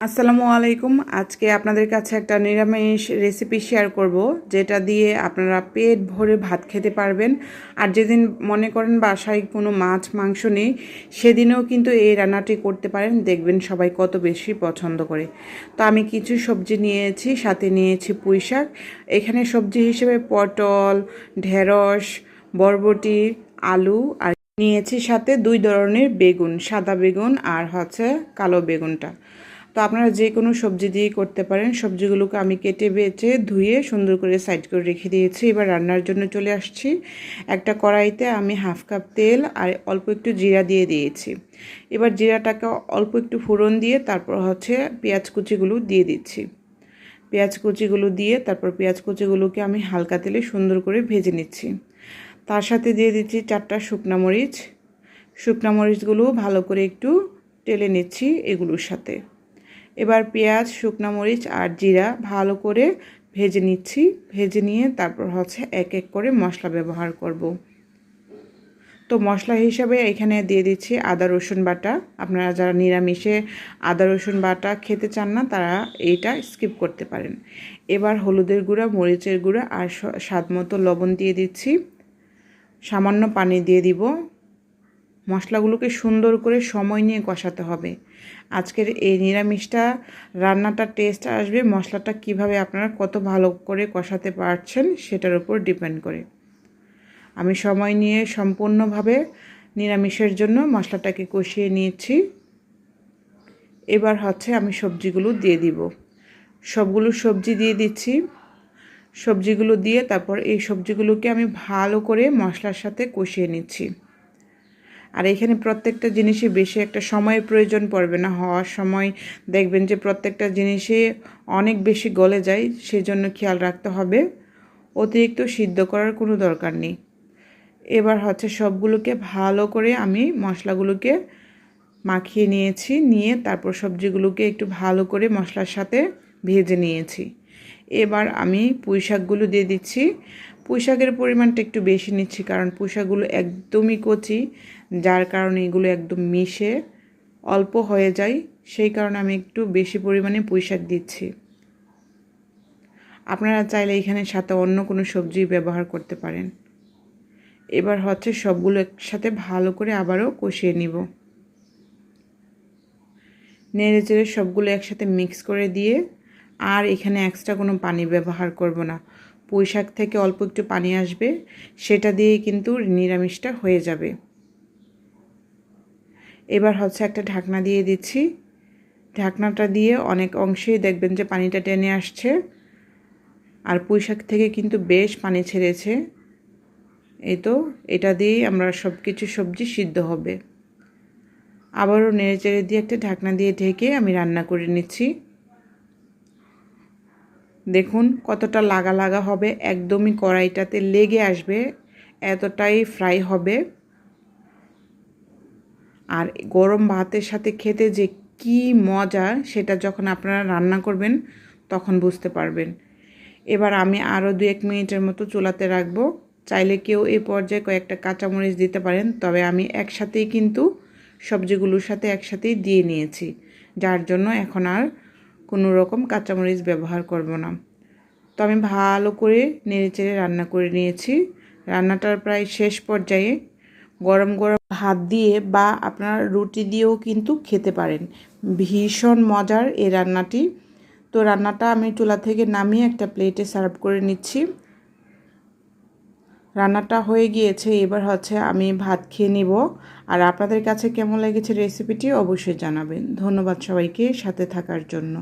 আসসালামু আলাইকুম। আজকে আপনাদের কাছে একটা নিরামিষ রেসিপি শেয়ার করব, যেটা দিয়ে আপনারা পেট ভরে ভাত খেতে পারবেন। আর যেদিন মনে করেন বাসায় কোনো মাছ, মাংস নেই, সেদিনেও কিন্তু এই রান্নাটি করতে পারেন। দেখবেন সবাই কত বেশি পছন্দ করে। তো আমি কিছু সবজি নিয়েছি, সাথে নিয়েছি পুঁই শাক। এখানে সবজি হিসেবে পটল, ঢেঁড়স, বরবটি, আলু, আর নিয়েছি সাথে দুই ধরনের বেগুন, সাদা বেগুন আর হচ্ছে কালো বেগুনটা। তো আপনারা যে কোনো সবজি দিয়ে করতে পারেন। সবজিগুলোকে আমি কেটে বেছে ধুয়ে সুন্দর করে সাইড করে রেখে দিয়েছি। এবার রান্নার জন্য চলে আসছি। একটা কড়াইতে আমি হাফ কাপ তেল আর অল্প একটু জিরা দিয়ে দিয়েছি। এবার জিরাটাকে অল্প একটু ফোড়ন দিয়ে তারপর হচ্ছে পেঁয়াজ কুচিগুলো দিয়ে দিচ্ছি। পেঁয়াজ কুচিগুলো দিয়ে তারপর পেঁয়াজ কুচিগুলোকে আমি হালকা তেলে সুন্দর করে ভেজে নিচ্ছি। তার সাথে দিয়ে দিচ্ছি চারটা শুকনা মরিচ। শুকনা মরিচগুলো ভালো করে একটু টেলে নিচ্ছি এগুলোর সাথে। এবার পেঁয়াজ, শুকনো মরিচ আর জিরা ভালো করে ভেজে নিচ্ছি। ভেজে নিয়ে তারপর হচ্ছে এক এক করে মশলা ব্যবহার করব। তো মশলা হিসাবে এখানে দিয়ে দিচ্ছি আদা, রসুন বাটা। আপনারা যারা নিরামিষে আদা, রসুন বাটা খেতে চান না, তারা এইটা স্কিপ করতে পারেন। এবার হলুদের গুঁড়া, মরিচের গুঁড়া আর স্বাদ মতো লবণ দিয়ে দিচ্ছি। সামান্য পানি দিয়ে দিব। মশলাগুলোকে সুন্দর করে সময় নিয়ে কষাতে হবে। আজকের এই নিরামিষটা রান্নাটা টেস্ট আসবে, মশলাটা কীভাবে আপনারা কত ভালো করে কষাতে পারছেন সেটার উপর ডিপেন্ড করে। আমি সময় নিয়ে সম্পূর্ণভাবে নিরামিষের জন্য মশলাটাকে কষিয়ে নিয়েছি। এবার হচ্ছে আমি সবজিগুলো দিয়ে দিব। সবগুলো সবজি দিয়ে দিচ্ছি। সবজিগুলো দিয়ে তারপর এই সবজিগুলোকে আমি ভালো করে মশলার সাথে কষিয়ে নিচ্ছি। আর এখানে প্রত্যেকটা জিনিসই বেশি একটা সময়ের প্রয়োজন পড়বে না। হওয়ার সময় দেখবেন যে প্রত্যেকটা জিনিসই অনেক বেশি গলে যায়, সেজন্য খেয়াল রাখতে হবে। অতিরিক্ত সিদ্ধ করার কোনো দরকার নেই। এবার হচ্ছে সবগুলোকে ভালো করে আমি মশলাগুলোকে মাখিয়ে নিয়েছি, নিয়ে তারপর সবজিগুলোকে একটু ভালো করে মশলার সাথে ভেজে নিয়েছি। এবার আমি পুঁই শাকগুলো দিয়ে দিচ্ছি। পুঁই শাকের পরিমাণটা একটু বেশি নিচ্ছি, কারণ পুঁই শাকগুলো একদমই কচি। যার কারণে এগুলো একদম মিশে অল্প হয়ে যায়, সেই কারণে আমি একটু বেশি পরিমাণে পুঁই শাক দিচ্ছি। আপনারা চাইলে এখানে সাথে অন্য কোনো সবজি ব্যবহার করতে পারেন। এবার হচ্ছে সবগুলো একসাথে ভালো করে আবারও কষিয়ে নিব। নেড়ে চেড়ে সবগুলো একসাথে মিক্স করে দিয়ে আর এখানে এক্সট্রা কোনো পানি ব্যবহার করব না। পুঁই শাক থেকে অল্প একটু পানি আসবে, সেটা দিয়েই কিন্তু নিরামিষটা হয়ে যাবে। এবার হচ্ছে একটা ঢাকনা দিয়ে দিচ্ছি। ঢাকনাটা দিয়ে অনেক অংশেই দেখবেন যে পানিটা টেনে আসছে। আর পুঁই শাক থেকে কিন্তু বেশ পানি ছেড়েছে। এই তো, এটা দিয়েই আমরা সব কিছু সবজি সিদ্ধ হবে। আবারও নেড়ে চেড়ে দিয়ে একটা ঢাকনা দিয়ে ঢেকে আমি রান্না করে নিচ্ছি। দেখুন কতটা লাগা লাগা হবে, একদমই কড়াইটাতে লেগে আসবে, এতটাই ফ্রাই হবে। আর গরম ভাতের সাথে খেতে যে কি মজা, সেটা যখন আপনারা রান্না করবেন, তখন বুঝতে পারবেন। এবার আমি আরও দু এক মিনিটের মতো চুলাতে রাখব। চাইলে কেউ এই পর্যায়ে কয়েকটা কাঁচামরিচ দিতে পারেন, তবে আমি একসাথেই কিন্তু সবজিগুলোর সাথে একসাথেই দিয়ে নিয়েছি, যার জন্য এখন আর কোনো রকম কাঁচামরিচ ব্যবহার করব না। তো আমি ভালো করে নেড়ে চেড়ে রান্না করে নিয়েছি। রান্নাটার প্রায় শেষ পর্যায়ে গরম গরম ভাত দিয়ে বা আপনার রুটি দিয়েও কিন্তু খেতে পারেন। ভীষণ মজার এই রান্নাটি। তো রান্নাটা আমি চুলা থেকে নামিয়ে একটা প্লেটে সার্ভ করে নিচ্ছি। রান্নাটা হয়ে গিয়েছে। এবার হচ্ছে আমি ভাত খেয়ে নিব। আর আপনাদের কাছে কেমন লেগেছে রেসিপিটি অবশ্যই জানাবেন। ধন্যবাদ সবাইকে সাথে থাকার জন্য।